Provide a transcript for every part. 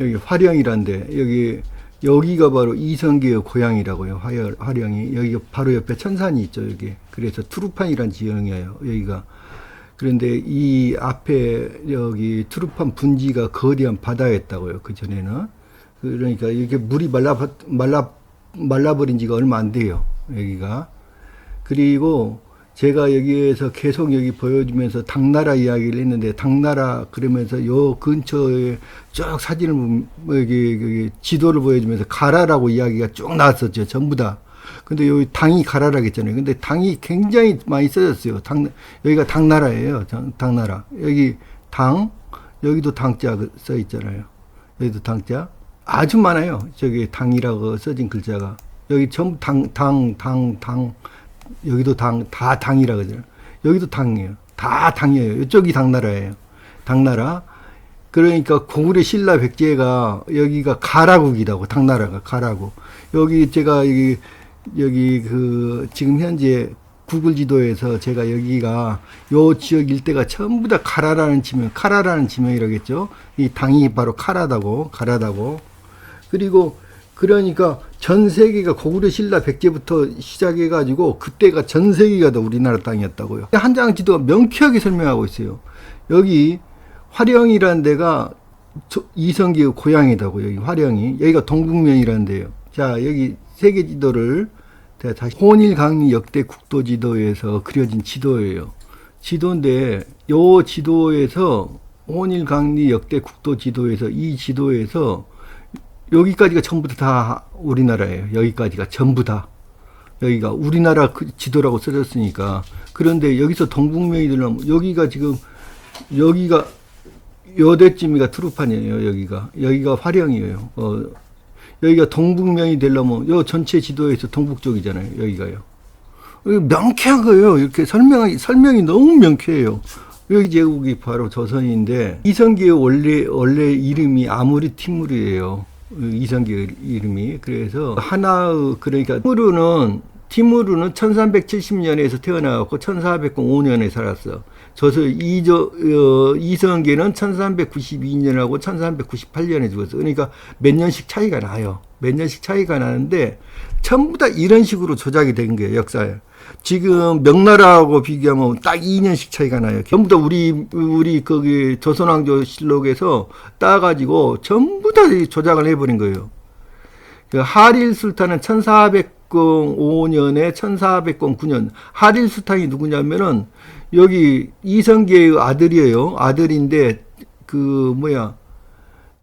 여기 화령이란데 여기 여기가 바로 이성계의 고향이라고요. 화열, 화령이 여기가 바로 옆에 천산이 있죠. 여기 그래서 투르판이란 지형이에요. 여기가 그런데 이 앞에 여기 투르판 분지가 거대한 바다였다고요. 그 전에는 그러니까 이게 물이 말라 말라 말라버린 지가 얼마 안 돼요. 여기가 그리고 제가 여기에서 계속 여기 보여주면서 당나라 이야기를 했는데 당나라 그러면서 요 근처에 쭉 사진을 보면 뭐 여기, 여기 지도를 보여주면서 가라라고 이야기가 쭉 나왔었죠. 전부 다. 근데 여기 당이 가라라고 했잖아요. 근데 당이 굉장히 많이 써졌어요. 당, 여기가 당나라예요. 당, 당나라. 여기 당, 여기도 당자 그써 있잖아요. 여기도 당자. 아주 많아요. 저기 당이라고 써진 글자가. 여기 전부 당, 당, 당, 당. 여기도 당, 다 당이라 그러잖아요. 여기도 당이에요. 다 당이에요. 이쪽이 당나라예요. 당나라. 그러니까 고구려 신라 백제가 여기가 가라국이라고 당나라가 가라국. 여기 제가 여기 여기 그 지금 현재 구글 지도에서 제가 여기가 요 지역 일대가 전부 다 카라라는 지명, 카라라는 지명이라겠죠. 이 당이 바로 카라다고 가라다고. 그리고 그러니까 전 세계가 고구려 신라 백제부터 시작해 가지고 그때가 전 세계가 다 우리나라 땅이었다고요. 한 장 지도가 명쾌하게 설명하고 있어요. 여기 화령이라는 데가 저- 이성기의 고향이다고 여기 화령이 여기가 동북면이라는 데요. 자 여기 세계 지도를 다시 혼일강리 역대 국도 지도에서 그려진 지도예요. 지도인데 요 지도에서 혼일강리 역대 국도 지도에서 이 지도에서 여기까지가 전부 다 우리나라예요. 여기까지가 전부 다. 여기가 우리나라 그 지도라고 써졌으니까. 그런데 여기서 되려면 여기가 지금 여기가 여대쯤이가 트루판이에요. 여기가 여기가 화령이에요. 어, 여기가 동북면이 되려면 요 전체 지도에서 동북 쪽이잖아요. 여기가요. 여기 명쾌한 거예요. 이렇게 설명이 설명이 너무 명쾌해요. 여기 제국이 바로 조선인데 이성기의 원래 원래 이름이 아무리 티무르예요. 이성기의 이름이 그래서 하나의 그러니까 티무르는 티무르는 1370년에서 태어나갖고 1405년에 살았어. 저서 이저 어, 이성계는 1392년하고 1398년에 죽었어. 그러니까 몇 년씩 차이가 나요. 몇 년씩 차이가 나는데 전부 다 이런 식으로 조작이 된 거예요 역사에. 지금 명나라하고 비교하면 딱 2년씩 차이가 나요. 전부 다 우리 우리 거기 조선왕조 실록에서 따가지고 전부 다 조작을 해버린 거예요. 그 하릴 술탄은 1405년에 1409년 하릴 술탄이 누구냐면은 여기 이성계의 아들이에요. 아들인데 그 뭐야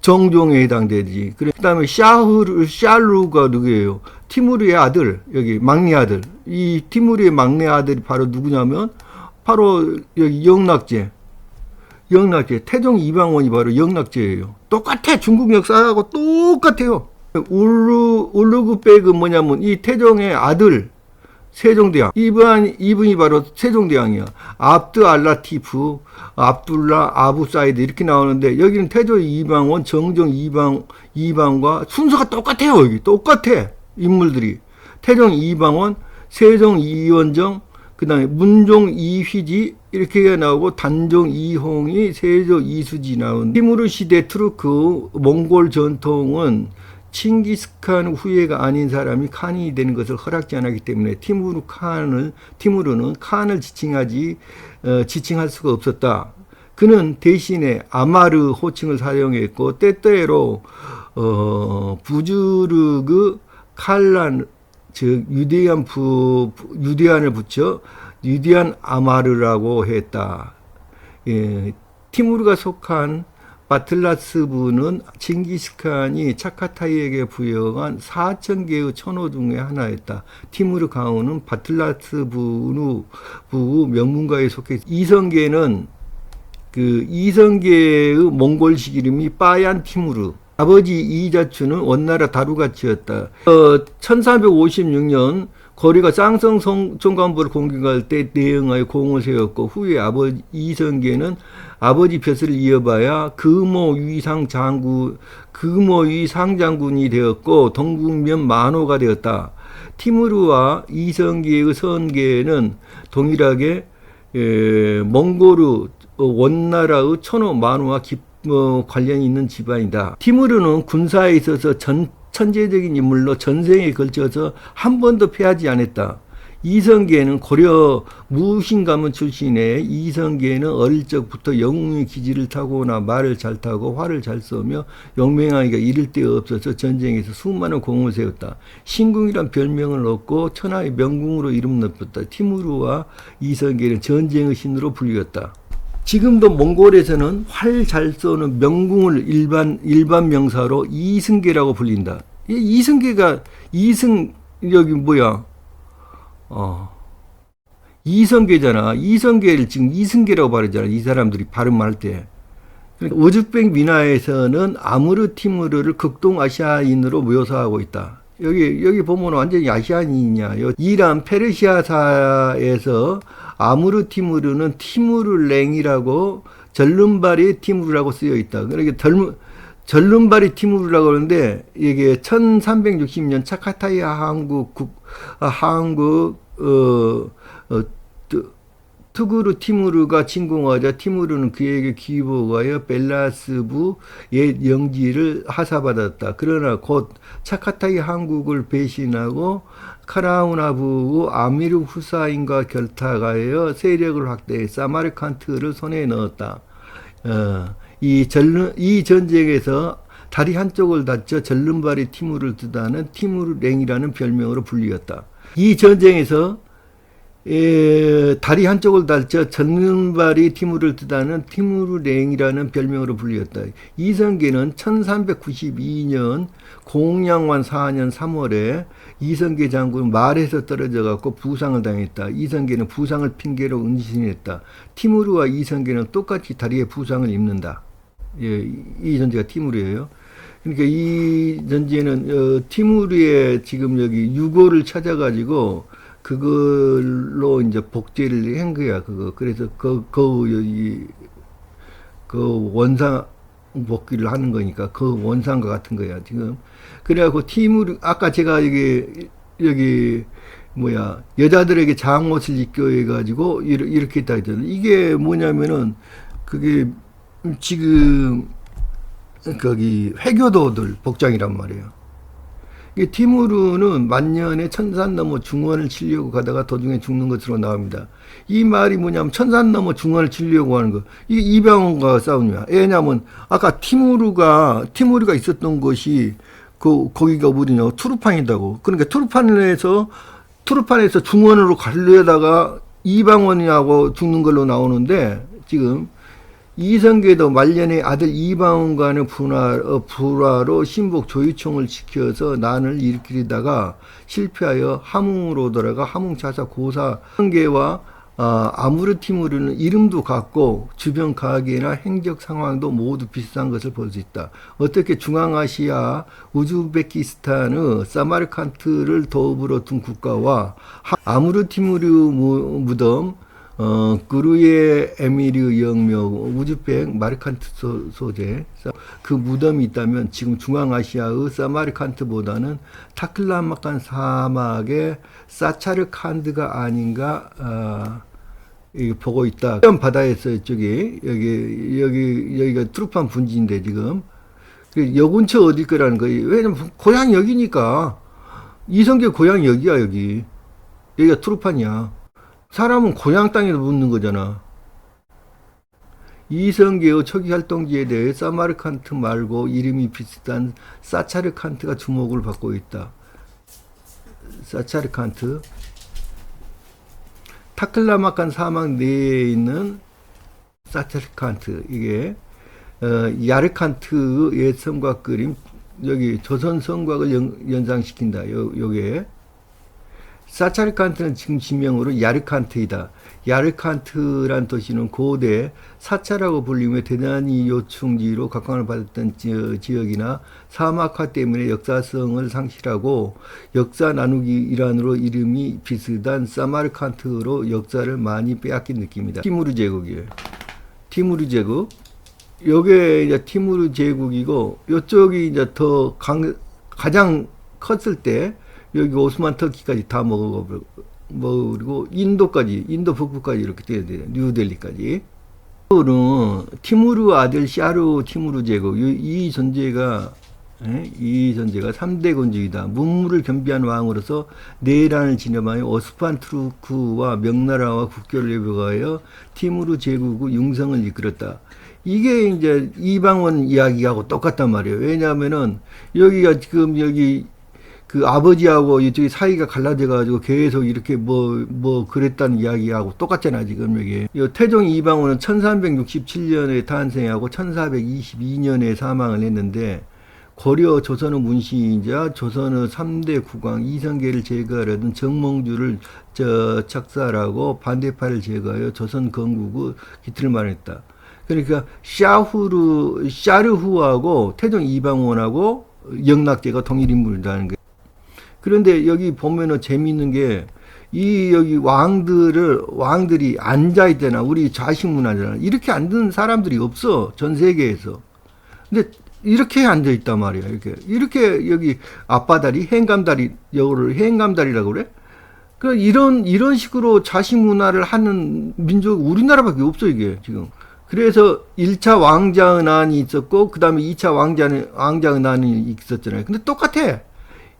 정종에 해당되지. 그래- 그다음에 샤흐르 샤루가 누구예요? 티무르의 아들 여기 막내 아들. 이 티무르의 막내 아들이 바로 누구냐면 바로 여기 영락제. 영락제 태종 이방원이 바로 영락제예요. 똑같아 중국 역사하고 똑같아요. 울루 울루그백은 뭐냐면 이 태종의 아들 세종대왕 이분 이분이 바로 세종대왕이야. 압드 알라티프, 압둘라, 아부 사이드 이렇게 나오는데 여기는 태조 이방원, 정종 이방 이방과 순서가 똑같아요. 여기 똑같아 인물들이 태종 이방원, 세종 이원정, 그 다음에 문종 이휘지 이렇게 나오고 단종 이홍이, 세조 이수지 나온 티무르 시대 투르크 몽골 전통은 칭기스칸 후예가 아닌 사람이 칸이 되는 것을 허락지 않았기 때문에 티무르 칸을 티무르는 칸을 지칭하지 어, 지칭할 수가 없었다. 그는 대신에 아마르 호칭을 사용했고 때때로 어, 부주르그 칼란 즉 유대한 부 유대안을 붙여 유대한 아마르라고 했다. 예, 티무르가 속한 바틀라스부는 칭기스칸이 차카타이에게 부여한 4천 개의 천호 중의 하나였다. 티무르 강호는 바틀라스부누 부 명문가에 속해 있- 이성계는 그 이성계의 몽골식 이름이 빠얀 티무르. 아버지 이자추는 원나라 다루가치였다. 어, 1456년 거리가 쌍성 성- 총관부를 공격할 때 대응하여 공을 세웠고 후에 아버지 이성계는 아버지 벼슬을 이어봐야 금호 위상 장군 금호 위상 장군이 되었고 동국면 만호가 되었다. 티무르와 이성계의 선계는 동일하게 에, 몽골의 어, 원나라의 천호 만호와 기, 뭐 관련이 있는 집안이다. 티무르는 군사에 있어서 전, 천재적인 인물로 전생에 걸쳐서 한 번도 패하지 않았다. 이성계는 고려 무신 가문 출신의 이성계는 어릴 적부터 영웅의 기질을 타고나 말을 잘 타고 활을 잘 쏘며 용맹하기가 이를 데 없어서 전쟁에서 수많은 공을 세웠다. 신궁이란 별명을 얻고 천하의 명궁으로 이름 높였다. 티무르와 이성계는 전쟁의 신으로 불리웠다. 지금도 몽골에서는 활 잘 쏘는 명궁을 일반 일반 명사로 이승계라고 불린다. 이 이승계가 이승 여기 뭐야? 어. 이성계잖아. 이성계를 지금 이승계라고 발음하잖아. 이 사람들이 발음할 때. 그러니까 우즈벡 민화에서는 아무르 티무르를 극동 아시아인으로 묘사하고 있다. 여기 여기 보면 완전히 아시아인이냐. 요 이란 페르시아사에서 아무르 티무르는 티무르랭이라고 절름발이 티무르라고 쓰여 있다. 그러니까 덜 절름발이 티무르라고 하는데 이게 1360년 차카타이 한국 국 아, 한국 어, 어 뜨- 투구르 티무르가 침공하자 티무르는 그에게 기복하여 벨라스부 옛 영지를 하사받았다. 그러나 곧 차카타이 한국을 배신하고 카라우나부 아미르 후사인과 결탁하여 세력을 확대해 사마르칸트를 손에 넣었다. 어, 이 전, 이 전쟁에서 다리 한쪽을 다쳐 절름발이 티무르를 뜨다는 티무르랭이라는 별명으로 불리었다. 이 전쟁에서 에, 다리 한쪽을 다쳐 절름발이 티무르를 뜨다는 티무르랭이라는 별명으로 불리었다. 이성계는 1392년 공양완 4년 3월에 이성계 장군은 말에서 떨어져 갖고 부상을 당했다. 이성계는 부상을 핑계로 은신했다. 티무르와 이성계는 똑같이 다리에 부상을 입는다. 예, 이 전제가 티무르예요. 그러니까 이 전제는 어, 티무르의 지금 여기 유고를 찾아가지고 그걸로 이제 복제를 한 거야. 그거 그래서 그, 그 여기 그 원상 복귀를 하는 거니까 그 원상과 같은 거야 지금. 그래갖고 티무르 아까 제가 여기 여기 뭐야 여자들에게 장옷을 입겨 해가지고 이렇게, 했다 했잖아. 이게 뭐냐면은 그게 지금 거기 회교도들 복장이란 말이에요. 이 티무르는 만년에 천산 넘어 중원을 치려고 가다가 도중에 죽는 것으로 나옵니다. 이 말이 뭐냐면 천산 넘어 중원을 치려고 하는 거. 이게 이병헌과 싸우냐. 왜냐면 아까 티무르가 티무르가 있었던 것이 그 거기가 어디냐 투르판이다고. 그러니까 투르판에서 투르판에서 중원으로 가려다가 이방원이하고 죽는 걸로 나오는데 지금 이성계도 말년에 아들 이방원과는 분화, 어, 불화로 신복 조유총을 지켜서 난을 일으키다가 실패하여 함흥으로 돌아가 함흥 자사 고사 성계와 아, 아무르티무르는 이름도 같고 주변 가계나 행적 상황도 모두 비슷한 것을 볼 수 있다. 어떻게 중앙아시아 우즈베키스탄의 사마르칸트를 도읍으로 둔 국가와 하- 아무르티무르 무- 무덤 어, 그루의 에미르 영묘 우즈벡 마르칸트 소, 소재 그 무덤이 있다면 지금 중앙아시아의 사마르칸트보다는 타클라마칸 사막의 사차르칸드가 아닌가 아, 이 보고 있다. 바다에서 이쪽이 여기 여기 여기가 트루판 분지인데 지금 그여 근처 어딜 거라는 거예요. 왜냐면 고향 여기니까 이성계 고향 여기야 여기 여기가 트루판이야. 사람은 고향 땅에서 묻는 거잖아. 이성계의 초기 활동지에 대해 사마르칸트 말고 이름이 비슷한 사차르칸트가 주목을 받고 있다. 사차르칸트. 타클라마칸 사막 내에 있는 사차르칸트 이게 어, 야르칸트의 옛 성곽 그림 여기 조선 성곽을 연, 연상시킨다. 요 요게 사차르 칸트는 지금 지명으로 야르칸트이다. 야르칸트란 도시는 고대 사차라고 불리며 대단히 요충지로 각광을 받았던 지- 지역이나 사막화 때문에 역사성을 상실하고 역사 나누기 일환으로 이름이 비슷한 사마르칸트로 역사를 많이 빼앗긴 느낌이다. 티무르 제국이에요. 티무르 제국. 요게 이제 티무르 제국이고 요쪽이 이제 더 강, 가장 컸을 때 여기 오스만 터키까지 다 먹어버리고 인도까지 인도 북부까지 이렇게 돼야 돼요 뉴델리까지 는 티무르 아들 샤르 티무르 제국 이, 이 존재가 예? 이 존재가 3대 건주이다. 문무를 겸비한 왕으로서 내란을 진압하여 오스판 투르크와 명나라와 국교를 예벽하여 티무르 제국의 융성을 이끌었다. 이게 이제 이방원 이야기하고 똑같단 말이에요. 왜냐하면은 여기가 지금 여기 그 아버지하고 이쪽이 사이가 갈라져 가지고 계속 이렇게 뭐 뭐 그랬다는 이야기하고 똑같잖아 지금 여기. 이 태종 이방원은 1367년에 탄생하고 1422년에 사망을 했는데 고려 조선의 문시인자 조선의 3대 국왕 이성계를 제거하려던 정몽주를 저 착살하고 반대파를 제거하여 조선 건국의 기틀을 마련했다. 그러니까 샤후르 샤르후하고 태종 이방원하고 영락제가 동일 인물이라는 게. 그런데 여기 보면은 재미있는 게 이 여기 왕들을 왕들이 앉아 있잖아. 우리 좌식 문화잖아. 이렇게 앉는 사람들이 없어 전 세계에서. 근데 이렇게 앉아 있단 말이야. 이렇게 이렇게 여기 앞바다리 행감다리 여기를 행감다리라고 그래. 그 이런 이런 식으로 자식 문화를 하는 민족 우리나라밖에 없어 이게 지금. 그래서 1차 왕자은한이 있었고 그 다음에 2차 왕자는 왕자은한이 있었잖아요. 근데 똑같아.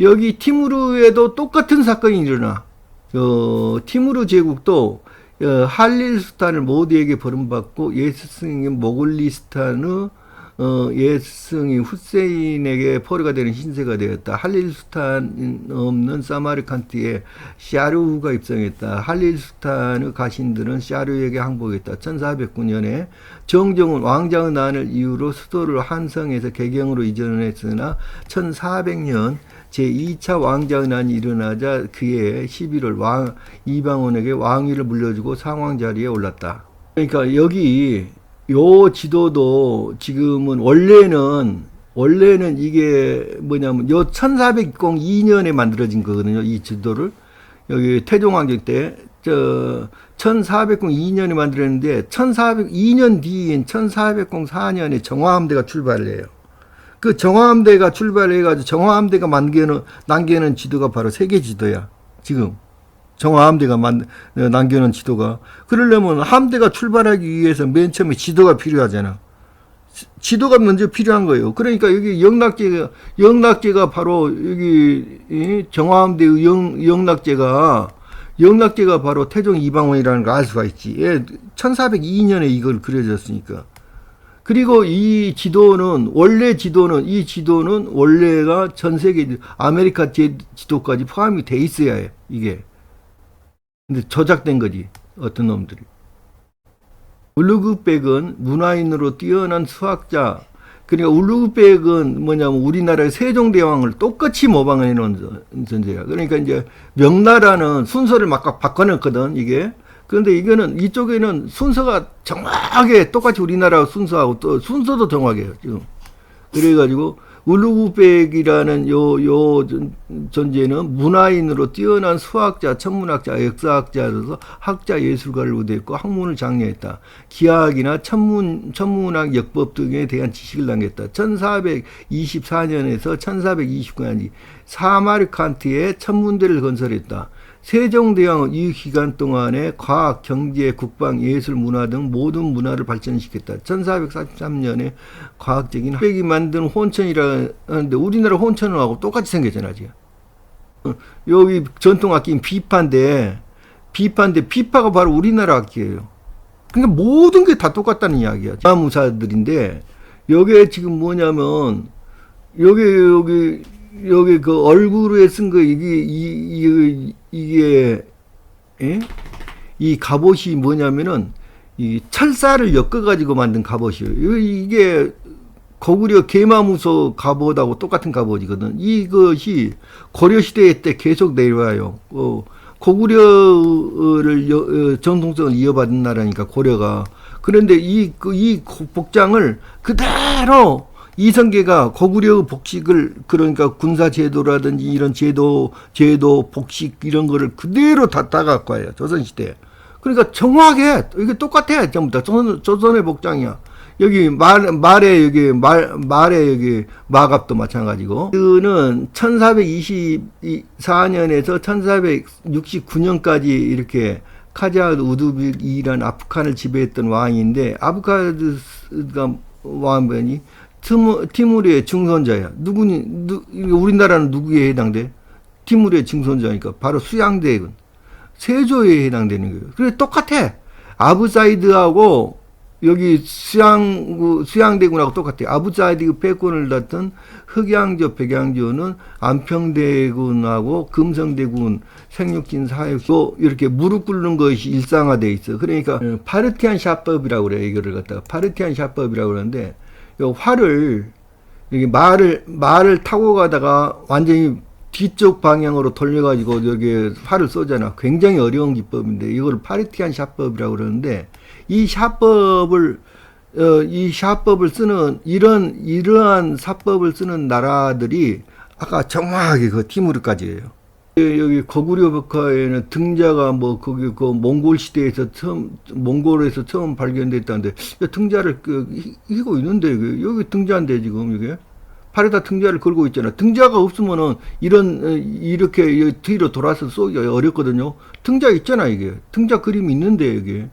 여기 티무르에도 똑같은 사건이 일어나. 어, 티무르 제국도 어, 할릴스탄을 모두에게 버림받고 예스승이 모글리스탄의 어, 예스승이 후세인에게 포로가 되는 신세가 되었다. 할릴스탄 없는 사마르칸트에 샤르후가 입성했다. 할릴스탄의 가신들은 샤르에게 항복했다. 1409년에 정종은 왕자의 난을 이유로 수도를 한성에서 개경으로 이전했으나 1400년 제2차 왕자의 난이 일어나자 그해 11월 왕 이방원에게 왕위를 물려주고 상왕 자리에 올랐다. 그러니까 여기 요 지도도 지금은 원래는 원래는 이게 뭐냐면 요 1402년에 만들어진 거거든요. 이 지도를 여기 태종왕정 때저 1402년에 만들었는데 1402년 뒤인 1404년에 정화함대가 출발을 해요. 그 정화함대가 출발해가지고 정화함대가 남겨놓은, 남겨놓은 지도가 바로 세계 지도야. 지금. 정화함대가 만, 어, 남겨놓은 지도가. 그러려면 함대가 출발하기 위해서 맨 처음에 지도가 필요하잖아. 지- 지도가 먼저 필요한 거예요. 그러니까 여기 영락제가, 영락제가 바로 여기, 이 정화함대의 영, 영락제가, 영락제가 바로 태종 이방원이라는 걸 알 수가 있지. 예, 1402년에 이걸 그려졌으니까. 그리고 이 지도는 원래 지도는 이 지도는 원래가 전 세계 아메리카 제 지도까지 포함이 돼 있어야 해 이게. 근데 저작된 거지 어떤 놈들이. 울루그백은 문화인으로 뛰어난 수학자. 그러니까 울루그백은 뭐냐면 우리나라의 세종대왕을 똑같이 모방해 놓은 존재야. 그러니까 이제 명나라는 순서를 막 바꿔놨거든 이게. 그런데 이거는 이쪽에는 순서가 정확하게 똑같이 우리나라 순서하고 또 순서도 정확해요 지금. 그래가지고 울루그백이라는 요, 요 존- 존재는 문화인으로 뛰어난 수학자, 천문학자, 역사학자로서 학자 예술가를 우대했고 학문을 장려했다. 기하학이나 천문, 천문학 역법 등에 대한 지식을 남겼다. 1424년에서 1429년까지 사마르칸트에 천문대를 건설했다. 세종대왕은 이 기간 동안에 과학, 경제, 국방, 예술, 문화 등 모든 문화를 발전시켰다. 1443년에 과학적인 흑백이 만든 혼천이라는데 우리나라 혼천하고 똑같이 생겼잖아 지금. 어, 여기 전통 악기인 비파인데 비파인데 비파가 바로 우리나라 악기예요. 그러니까 모든 게 다 똑같다는 이야기야. 자무사들인데 여기에 지금 뭐냐면 여기 여기 여기 그 얼굴에 쓴 거 이게 이, 이, 이게 예? 이 갑옷이 뭐냐면은 이 철사를 엮어 가지고 만든 갑옷이에요. 이- 이게 고구려 계마무소 갑옷하고 똑같은 갑옷이거든. 이것이 고려 시대 때 계속 내려와요. 어, 고구려를 여- 어, 전통성을 이어받은 나라니까 고려가. 그런데 이, 그, 이 고- 복장을 그대로 이성계가 고구려 복식을 그러니까 군사 제도라든지 이런 제도 제도 복식 이런 거를 그대로 다 따갖고 와요 조선 시대에. 그러니까 정확해. 이게 똑같아 전부 다. 조선, 조선의 복장이야. 여기 말 말에 여기 말 말에 여기 마갑도 마찬가지고. 그는 1424년에서 1469년까지 이렇게 카자 우드빅이란 아프간을 지배했던 왕인데 아부카드가 왕변이 티무, 티무르의 증손자야. 누구니 누, 우리나라는 누구에 해당돼? 티무르의 증손자니까 바로 수양대군 세조에 해당되는 거예요. 그래 똑같아. 아부사이드하고 여기 수양 수양대군하고 똑같아요. 아부사이드 패권을 다던 흑양조 백양조는 안평대군하고 금성대군 생육진 사역도 이렇게 무릎 꿇는 것이 일상화돼 있어. 그러니까 어, 파르티안 샤법이라고 그래 이거를 갖다가 파르티안 샤법이라고 그러는데 요 활을 여기 말을 말을 타고 가다가 완전히 뒤쪽 방향으로 돌려가지고 여기 활을 쏘잖아. 굉장히 어려운 기법인데 이걸 파르티안 샤법이라고 그러는데 이 샤법을 어, 이 샤법을 쓰는 이런 이러한 사법을 쓰는 나라들이 아까 정확하게 그 티무르까지예요. 여기 거구려 벽화에는 등자가 뭐 거기 그 몽골 시대에서 처음 몽골에서 처음 발견됐다는데 야, 등자를 그 희- 휘고 있는데 그 여기 등자인데 지금 이게 팔에다 등자를 걸고 있잖아. 등자가 없으면은 이런 어, 이렇게 이 뒤로 돌아서 쏘기가 어렵거든요. 등자 있잖아 이게 등자 그림이 있는데 이게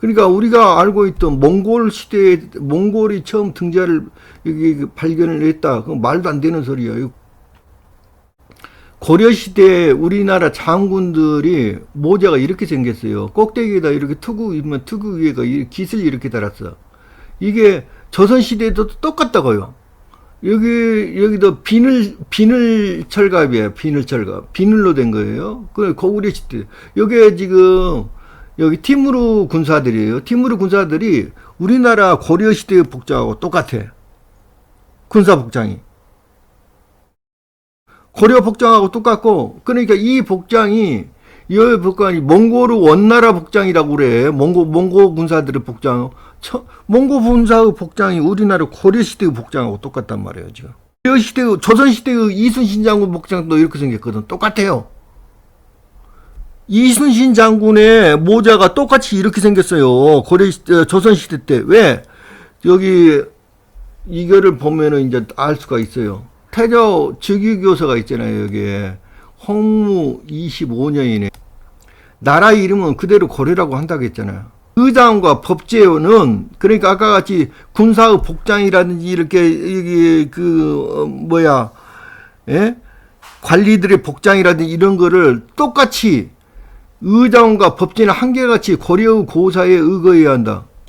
그러니까 우리가 알고 있던 몽골 시대에 몽골이 처음 등자를 여기 발견을 했다. 그 말도 안 되는 소리야. 이거 고려 시대 우리나라 장군들이 모자가 이렇게 생겼어요. 꼭대기에다 이렇게 투구 입면 투구 위에가 이 깃을 이렇게 달았어. 이게 조선 시대에도 똑같다고요. 여기 여기도 비늘 비늘 철갑이에요. 비늘 철갑. 비늘로 된 거예요. 그 고구려 시대. 여기에 지금 여기 티무르 군사들이에요. 티무르 군사들이 우리나라 고려 시대의 복장하고 똑같아. 군사 복장이. 고려 복장하고 똑같고 그러니까 이 복장이 이 복장이 몽골 원나라 복장이라고 그래. 몽고 몽고 군사들의 복장. 처, 몽고 군사의 복장이 우리나라 고려 시대의 복장하고 똑같단 말이에요, 지금. 고려 시대 조선 시대의 이순신 장군 복장도 이렇게 생겼거든. 똑같아요. 이순신 장군의 모자가 똑같이 이렇게 생겼어요. 고려 시, 어, 조선 시대 때. 왜? 여기 이거를 보면은 이제 알 수가 있어요. 태조 즉위교서가 있잖아요, 여기에. 홍무 25년이네. 나라 이름은 그대로 고려라고 한다고 했잖아요. 의장과 법제는 그러니까 아까 같이 군사의 복장이라든지 이렇게 여기 그 어, 뭐야 예? 관리들의 복장이라든지 이런 거를 똑같이 의장과 법제는 한결같이 고려의 고사에 의거해야 한다.